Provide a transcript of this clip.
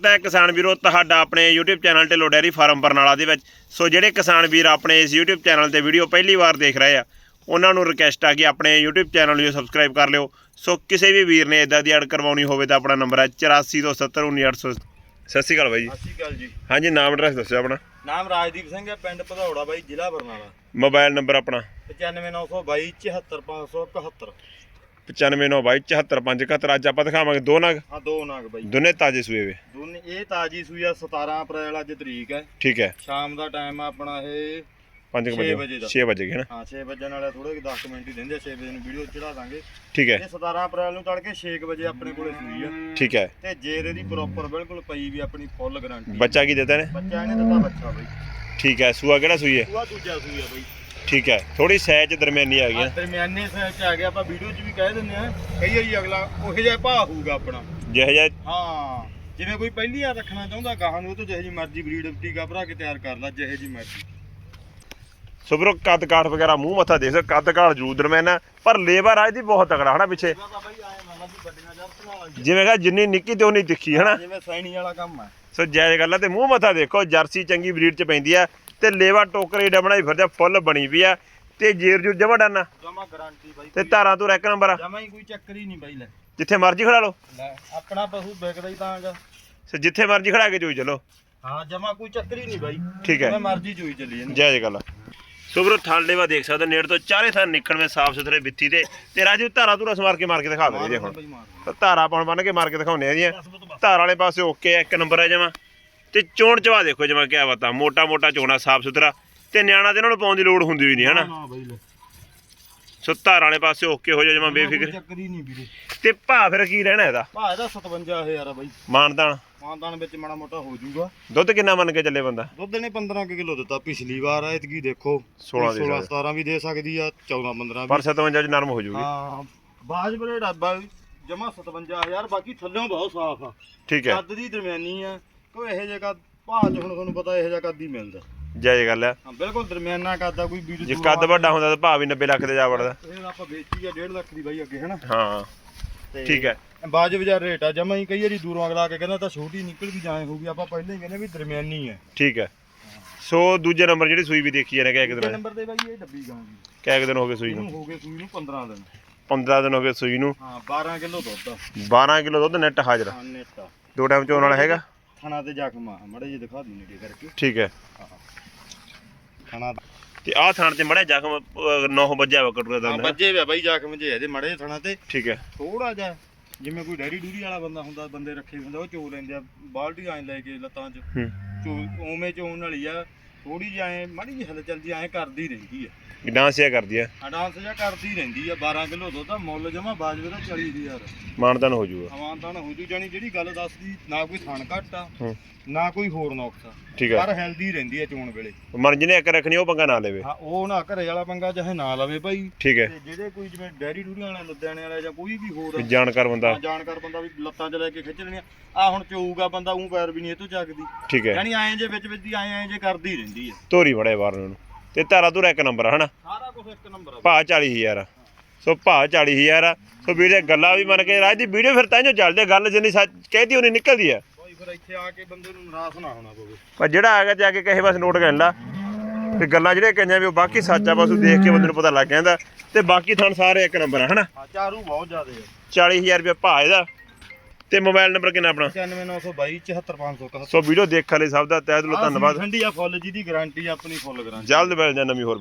ਤਾਂ ਕਿਸਾਨ ਵੀਰੋ ਤੁਹਾਡਾ ਆਪਣੇ YouTube channel Dhillon dairy farm Barnala ਦੇ ਵਿੱਚ। ਸੋ ਜਿਹੜੇ ਕਿਸਾਨ ਵੀਰ ਆਪਣੇ ਇਸ YouTube ਚੈਨਲ ਤੇ ਵੀਡੀਓ ਪਹਿਲੀ ਵਾਰ ਦੇਖ ਰਹੇ ਆ ਉਹਨਾਂ ਨੂੰ ਰਿਕਵੈਸਟ ਆ ਕਿ ਆਪਣੇ YouTube ਚੈਨਲ ਨੂੰ ਸਬਸਕ੍ਰਾਈਬ ਕਰ ਲਿਓ। ਸੋ ਕਿਸੇ ਵੀ ਵੀਰ ਨੇ ਇਦਾਂ ਦੀ ਐਡ ਕਰਵਾਉਣੀ ਹੋਵੇ ਤਾਂ ਆਪਣਾ ਨੰਬਰ ਹੈ 8427199800 ਸਤਿ ਸ਼੍ਰੀ ਅਕਾਲ ਬਾਈ ਜੀ। ਸਤਿ ਸ਼੍ਰੀ ਅਕਾਲ ਜੀ। ਹਾਂਜੀ ਨਾਮ ਐਡਰੈਸ ਦੱਸਿਓ ਆਪਣਾ। ਨਾਮ ਰਾਜਦੀਪ ਸਿੰਘ ਹੈ ਪਿੰਡ ਭਦੌੜਾ ਬਾਈ ਜ਼ਿਲ੍ਹਾ ਬਰਨਾਲਾ। ਮੋਬਾਈਲ ਨੰਬਰ ਆਪਣਾ। 95922 74571 9592745571 ਅੱਜ ਆਪਾਂ ਦਿਖਾਵਾਂਗੇ ਦੋ ਨਗ। ਹਾਂ ਦੋ ਨਾਗ ਬਾਈ। ਦੋਨੇ ਤਾਜ਼ੇ ਸੂਏ ਵੇ। ਦੋਨੇ ਇਹ ਤਾਜੀ ਸੂਈ ਆ 17 ਅਪ੍ਰੈਲ ਅੱਜ ਤਰੀਕ ਹੈ। ਠੀਕ ਹੈ। ਸ਼ਾਮ ਦਾ ਟਾਈਮ ਆ ਆਪਣਾ ਇਹ 5 ਛੇ ਵਜੇ। ਵਜੇ ਦਾ। 6 ਵਜੇ ਹੈ ਨਾ। ਹਾਂ 6 ਵਜੇ ਵਾਲੇ ਥੋੜੇ 10 ਮਿੰਟ ਹੀ ਦਿੰਦੇ ਆ 6 ਵਜੇ ਨੂੰ ਵੀਡੀਓ ਚੜਾ ਦਾਂਗੇ। ਠੀਕ ਹੈ। ਇਹ 17 ਅਪ੍ਰੈਲ ਨੂੰ ਤੜਕੇ 6 ਵਜੇ ਆਪਣੇ ਕੋਲੇ ਸੂਈ ਆ। ਠੀਕ ਹੈ। ਤੇ ਜੇਰ ਇਹਦੀ ਪ੍ਰੋਪਰ ਬਿਲਕੁਲ ਪਈ ਵੀ ਆਪਣੀ ਫੁੱਲ ਗਾਰੰਟੀ ਬੱਚਾ ਕੀ ਦਿੱਤਾ ਨੇ ਬੱਚਾ ਇਹਨੇ ਦਿੱਤਾ ਬੱਚਾ ਬਾਈ। ਠੀਕ ਹੈ ਸੂਆ ਕਿਹੜਾ ਸੂਈ ਹੈ? ਸੂਆ ਦੂਜਾ ਸੂਈ ਆ ਬਾਈ। ਠੀਕ ਹੈ ਥੋੜੀ ਸਾਈਜ਼ ਦਰਮਿਆਨੀ ਆ ਗਈ ਆ ਦਰਮਿਆਨੇ ਸਾਈਜ਼ ਚ ਆ ਗਿਆ ਆਪਾਂ ਵੀਡੀਓ 'ਚ ਵੀ ਕਹਿ ਦਿੰਦੇ ਆ ਕਈ ਵਾਰੀ ਅਗਲਾ ਉਹੋ ਜਿਹਾ ਭਾਅ ਹੋਊਗਾ ਆਪਣਾ। ਜਿਹੋ ਜਿਹਾ ਹਾਂ ਜਿਵੇਂ ਕੋਈ ਪਹਿਲੀ ਆ ਰੱਖਣਾ ਚਾਹੁੰਦਾ ਗਾਹਾਂ ਨੂੰ ਉਹ ਤੋਂ ਜਿਹੇ ਜੀ ਮਰਜ਼ੀ ਬਰੀਡ ਟੀਕਾ ਭਰਾ ਕੇ ਤਿਆਰ ਕਰ ਲਾ ਜਿਹੇ ਜੀ ਮਰਜ਼ੀ। ਸੁਬਰੋ ਕੱਦ ਕਾਠ ਵਗੈਰਾ ਮੂੰਹ ਮੱਥਾ ਦੇਖ ਸਕ ਕੱਦ ਕਾਠ ਜਰੂਰ ਦਰਮਿਆਨਾ ਪਰ ਲੇਬਰ ਅੱਜ ਦੀ ਬਹੁਤ ਤਕੜਾ ਹਨਾ ਪਿੱਛੇ? ਇਹਦਾ ਜੀ ਜਿਵੇਂ ਕਹਾ ਜਿੰਨੀ ਨਿੱਕੀ ਤੇ ਉਨੀ ਤਿੱਖੀ ਹਨਾ? ਜਿਵੇਂ ਸੈਣੀ ਵਾਲਾ ਕੰਮ ਆ। ਸੋ ਜਾਇਜ਼ ਗੱਲ ਆ ਤੇ ਮੂੰਹ ਮੱਥਾ ਦੇਖੋ ਜਰਸੀ ਚੰਗੀ ਬਰੀਡ ਚ ਪੈਂਦੀ ਆ ਤੇ ਲੇਵਾ ਟੋਕਰੇ ਏਡਾ ਬਣਾਈ ਫਿਰਦਾ ਫੁੱਲ ਬਣੀ ਵੀ ਆ ਤੇ ਜੇਰ ਜੂ ਜਮਾ ਡਾਨਾ ਜਮਾ ਗਾਰੰਟੀ ਬਾਈ ਤੇ ਧਾਰਾਂ ਤੋਂ ਇੱਕ ਨੰਬਰ ਆ। ਜਮਾ ਹੀ ਕੋਈ ਚੱਕਰ ਹੀ ਨਹੀਂ ਬਾਈ ਲੈ। ਜਿੱਥੇ ਮਰਜ਼ੀ ਖੜਾ ਲਓ। ਲੈ ਆਪਣਾ ਪਸ਼ੂ ਵਿਕਦਾ ਹੀ ਤਾਂ ਗਾ ਸੋ ਜਿੱਥੇ ਮਰਜ਼ੀ ਖੜਾ ਕੇ ਚੋਈ ਚਲੋ। ਹਾਂ ਜਮਾ ਕੋਈ ਚੱਕਰ ਹੀ ਨਹੀਂ ਬਾਈ। ਠੀਕ ਹੈ। ਜਿਵੇਂ ਮਰਜ਼ੀ ਚੋਈ ਚੱਲੀ ਜਾਂਦੀ ਜਾਇਜ਼ ਗੱਲ ਆ ਸੁਬਰੋ ਥਣ ਲੇਵਾ ਦੇਖ ਸਕਦੇ ਨੇੜ ਤੋਂ ਚਾਰੇ ਥਾਂ ਨਿਕਲਵੇਂ ਸਾਫ਼ ਸੁਥਰੇ ਬਿੱਤੀ ਤੇ ਤੇ ਰਾਜੂ ਧਾਰਾ ਧੂਰਾ ਸਮਾਰ ਕੇ ਮਾਰ ਕੇ ਦਿਖਾ ਦੇ ਜੇ ਹੁਣ। ਧਾਰਾ ਪਾਉਣ ਬੰਨ ਕੇ ਮਾਰ ਕੇ ਦਿਖਾਉਣੇ ਆ ਬਸ ਧਾਰ ਵਾਲੇ ਪਾਸੇ ਓਕੇ ਆ ਇੱਕ ਨੰਬਰ ਹੈ ਜਮਾ। ਤੇ ਚੋਣ ਚਵਾ ਦੇਖੋ ਜਮਾ ਕਿਆ ਬਤਾ ਮੋਟਾ ਮੋਟਾ ਚੋਣਾ ਸਾਫ਼ ਸੁਥਰਾ ਤੇ ਨਿਆਣਾ ਤੇ ਇਹਨਾਂ ਨੂੰ ਪਾਉਣ ਦੀ ਲੋੜ ਹੁੰਦੀ ਵੀ ਨਹੀਂ ਹਨਾ? ਨਾ ਬਾਈ ਲੈ। ਸੋ ਧਾਰ ਵਾਲੇ ਪਾਸੇ ਓਕੇ ਹੋ ਜਾ ਜਮਾ ਕੋਈ ਬੇਫਿਕਰ। ਚੱਕਰ ਹੀ ਨਹੀਂ ਵੀਰੇ। ਤੇ ਭਾ ਫਿਰ ਕੀ ਰਹਿਣਾ ਇਹਦਾ? ਭਾ ਇਹਦਾ 57000 ਆ ਬਾਈ। ਮਾਨਦਾਨ। ਮਾਨਦਾਨ ਵਿੱਚ ਮਾੜਾ ਮੋਟਾ ਹੋ ਜਾਊਗਾ। ਦੁੱਧ ਕਿੰਨਾ ਮੰਨ ਕੇ ਚੱਲੇ ਬੰਦਾ? ਦੁੱਧ ਨੇ 15 ਕੁ ਕਿਲੋ ਦਿੱਤਾ ਪਿਛਲੀ ਵਾਰ ਐਤਕੀ ਦੇਖੋ। 16 ਦੇ 16 ਸਕਦੇ। 17 ਵੀ ਦੇ ਸਕਦੀ ਆ 14 15 ਵੀ। ਪਰ 57 ਚ ਨਰਮ ਹੋ ਜੂਗੀ। ਹਾਂ ਬਾਜ ਬਰੇ ਡੱਬਾ ਜਮਾ 57000 ਬਾਕੀ ਥੱਲਿਓਂ ਬਹੁਤ ਸਾਫ਼ ਆ। ਠੀਕ ਹੈ। ਕੱਦ ਦੀ ਦਰਮਿਆਨੀ ਆ ਕੋਈ ਇਹੋ ਜਿਹਾ ਕੱਦ ਭਾਅ ਚ ਹੁਣ ਤੁਹਾਨੂੰ ਪਤਾ ਇਹੋ ਜਿਹਾ ਕੱਦ ਹੀ ਮਿਲਦਾ। ਜਾਇਜ਼ ਗੱਲ ਆ। ਹਾਂ ਬਿਲਕੁਲ ਦਰਮਿਆਨਾ ਕੱਦ ਕੋਈ ਵੀਡੀਓ ਜੇ ਕੱਦ ਵੱਡਾ ਹੁੰਦਾ ਤਾਂ ਭਾ ਵੀ 90 ਲੱਖ ਦੇ ਜਾ ਵੜਦਾ। ਇਹ ਆਪਾਂ ਵੇਚੀ ਆ 1.5 ਲੱਖ ਦੀ ਬਾਈ ਅੱਗੇ ਹਨਾ? ਹਾਂ ਤੇ ਠੀਕ ਹੈ ਬਾਜ ਬਾਜ਼ਾਰ ਰੇਟ ਆ ਜਮਾ ਹੀ ਕਈ ਵਾਰੀ ਦੂਰੋਂ ਅਗਲਾ ਕੇ ਕਹਿੰਦਾ ਤਾਂ ਛੋਟੀ ਨਿਕਲ ਵੀ ਜਾਏ ਹੋਊਗੀ ਆਪਾਂ ਪਹਿਲਾਂ ਹੀ ਕਹਿੰਦੇ ਵੀ ਦਰਮਿਆਨੀ ਹੈ ਠੀਕ ਹੈ ਸੋ ਦੂਜੇ ਨੰਬਰ ਜਿਹੜੀ ਸੂਈ ਵੀ ਦੇਖੀ ਜਾਨੇ ਕਿ ਇੱਕ ਦਿਨ ਨੰਬਰ ਤੇ ਬਾਈ ਇਹ ਡੱਬੀ ਗਾਉਂਗੀ ਕਿਆ ਇੱਕ ਦਿਨ ਹੋ ਗਏ ਸੂਈ ਨੂੰ। ਹੋ ਗਏ ਸੂਈ ਨੂੰ 15 ਦਿਨ। 15 ਦਿਨ ਹੋ ਗਏ ਸੂਈ ਨੂੰ। ਹਾਂ 12 ਕਿਲੋ ਦੁੱਧ ਆ। 12 ਕਿਲੋ ਦੁੱਧ ਨੈਟ ਹਾਜ਼ਰ ਹਾਂ ਨੇਟ ਦੋ ਟਾਈਮ ਚੋਣ ਵਾਲਾ ਹੈਗਾ। ਥਣਾ ਤੇ ਜ਼ਖਮ ਆ ਮੜੇ ਜੀ ਦਿਖਾ ਦੀ ਨੇੜੇ ਕਰਕੇ। ਠੀਕ ਹੈ। ਥਣਾ ਤੇ ਆਹ ਥਾਣ ਤੇ ਮੜਾ ਜ਼ਖਮ 9 ਵਜੇ ਵਕਟ ਦਾ ਹਾਂ ਬੱਜੇ ਵੇ ਬਾਈ ਜ਼ਖਮ ਜੇ ਇਹਦੇ ਮੜੇ ਥਣਾ ਤੇ। ਠੀਕ ਹੈ। ਥੋੜਾ ਜਿਹਾ ਜਿਵੇਂ ਕੋਈ ਡੈਰੀ ਡੂਰੀ ਵਾਲਾ ਬੰਦਾ ਹੁੰਦਾ ਬੰਦੇ ਰੱਖੇ ਹੁੰਦੇ ਉਹ ਚੋ ਲੈਂਦੇ ਆ ਬਾਲਟੀ ਐਂ ਲੈ ਕੇ ਲੱਤਾਂ 'ਚ। ਹੂੰ। ਚੋ ਉਵੇਂ ਚੋਣ ਵਾਲੀ ਆ। ਥੋੜੀ ਜਿਹੀ ਐਂ ਮਾੜੀ ਜਿਹੀ ਹਲ ਚਲਦੀ ਐਂ ਕਰਦੀ ਰਹਿੰਦੀ ਆ। ਡਾਂਸ ਇਹ ਕਰਦੀ ਆ। ਅਡਾਂਸ ਜਿਹਾ ਕਰਦੀ ਰਹਿੰਦੀ ਆ 12 ਕਿਲੋ ਦੁੱਧ ਆ ਮੁੱਲ ਜਮਾ ਬਾਜਵੇ ਦਾ 40000 ਮਾਨਦਾਨ ਹੋ ਜਾਊਗਾ ਤਾਂ ਹੋ ਜੂ ਜਾਣੀ ਜਿਹੜੀ ਗੱਲ ਦੱਸਦੀ ਨਾ ਕੋਈ ਥਣ ਘੱਟ ਆ ਹੂੰ। ਨਾ ਕੋਈ ਹੋਰ ਨੁਕਸ ਆ। ਠੀਕ ਹੈ ਪਰ ਹੈਲਦੀ ਰਹਿੰਦੀ ਆ ਚੋਣ ਵੇਲੇ। ਮਰ ਜਿਹਨੇ ਇੱਕ ਰੱਖਣੀ ਉਹ ਪੰਗਾ ਨਾ ਲੈਵੇ। ਹਾਂ ਉਹ ਨਾ ਘਰੇ ਵਾਲਾ ਪੰਗਾ ਚਾਹੇ ਨਾ ਲਵੇ ਭਾਈ। ਠੀਕ ਹੈ ਤੇ ਜਿਹੜੇ ਕੋਈ ਜਿਵੇਂ ਡੈਰੀ ਡੂਰੀਆਂ ਵਾਲੇ ਲੁਧਿਆਣੇ ਵਾਲੇ ਜਾਂ ਕੋਈ ਵੀ ਹੋਰ ਵੀ ਜਾਣਕਾਰ ਬੰਦਾ। ਆ ਜਾਣਕਾਰ ਬੰਦਾ ਵੀ ਲੱਤਾਂ 'ਚ ਲੈ ਕੇ ਖਿੱਚ ਲੈਣੀਆਂ ਆ। ਹੁਣ ਚੋਊਗਾ ਬੰਦਾ ਉਹ ਪੈਰ ਵੀ ਨਹੀਂ ਇਹ ਤੋਂ ਚੱਕਦੀ। ਠੀਕ ਹੈ ਯਾਨੀ ਐਂ ਜੇ ਵਿੱਚ ਵਿੱਚ ਦੀ ਐਂ ਐਂ ਜੇ ਕਰਦੀ ਰਹਿੰਦੀ। ਆ। ਧੋਰੀ ਬੜੇ ਬਾਹਰ ਨੂੰ। ਤੇ ਧਾਰਾ ਧੂਰਾ ਇੱਕ ਨੰਬਰ ਆ ਹਨਾ? ਸਾਰਾ ਕੁਝ ਇੱਕ ਨੰਬਰ ਆ ਭਾ 40000 ਆ। ਸੋ ਭਾ 40000 ਆ। ਸੋ ਵੀਰੇ ਗੱਲਾਂ ਵੀ ਮੰਨ ਕੇ ਰਾਜ ਦੀ ਵੀਡੀਓ ਫਿਰ ਤਾਂ ਜੋ ਚੱਲਦੇ ਗੱਲ ਜਿੰਨੀ ਸੱਚ ਕਹਿਦੀ ਉਹਨੀ ਨਿਕਲਦੀ ਆ। ਭਾਈ ਫਿਰ ਇੱਥੇ ਆ ਕੇ ਬੰਦੇ ਨੂੰ ਨਿਰਾਸ਼ ਨਾ ਹੋਣਾ ਪਵੇ। ਪਰ ਜਿਹੜਾ ਆ ਗਿਆ ਜਾ ਕੇ ਕਹੇ ਬਸ ਨੋਟ ਕਰ ਲਾ ਤੇ ਗੱਲਾਂ ਜਿਹੜੀਆਂ ਕਹੀਆਂ ਵੀ ਉਹ ਬਾਕੀ ਸੱਚ ਆ ਬਸ ਉਹ ਦੇਖ ਕੇ ਬੰਦੇ ਨੂੰ ਪਤਾ ਲੱਗ ਜਾਂਦਾ। ਤੇ ਬਾਕੀ ਥਣ ਸਾਰੇ ਇੱਕ ਨੰਬਰ ਆ ਹਨਾ? ਹਾਂ ਚਾਰੂ ਬਹੁਤ ਜ਼ਿਆਦੇ ਆ। 40000 ਰੁਪਏ ਭਾ ਇਹਦਾ। ਤੇ ਮੋਬਾਈਲ ਨੰਬਰ ਕਿੰਨਾ ਆਪਣਾ? 95922 74571 ਸੋ ਵੀਡੀਓ ਦੇਖਣ ਲਈ ਸਭ ਦਾ ਤਹਿ ਦਿਲੋਂ ਧੰਨਵਾਦ ਠੰਡੀ ਆ ਫੁੱਲ ਜਿਹਦੀ ਗਾਰੰਟੀ ਆਪਣੀ ਫੁੱਲ ਗਾਰੰਟੀ ਜਲਦ ਮਿਲ ਜਾ ਨਵੀਂ ਹੋਰ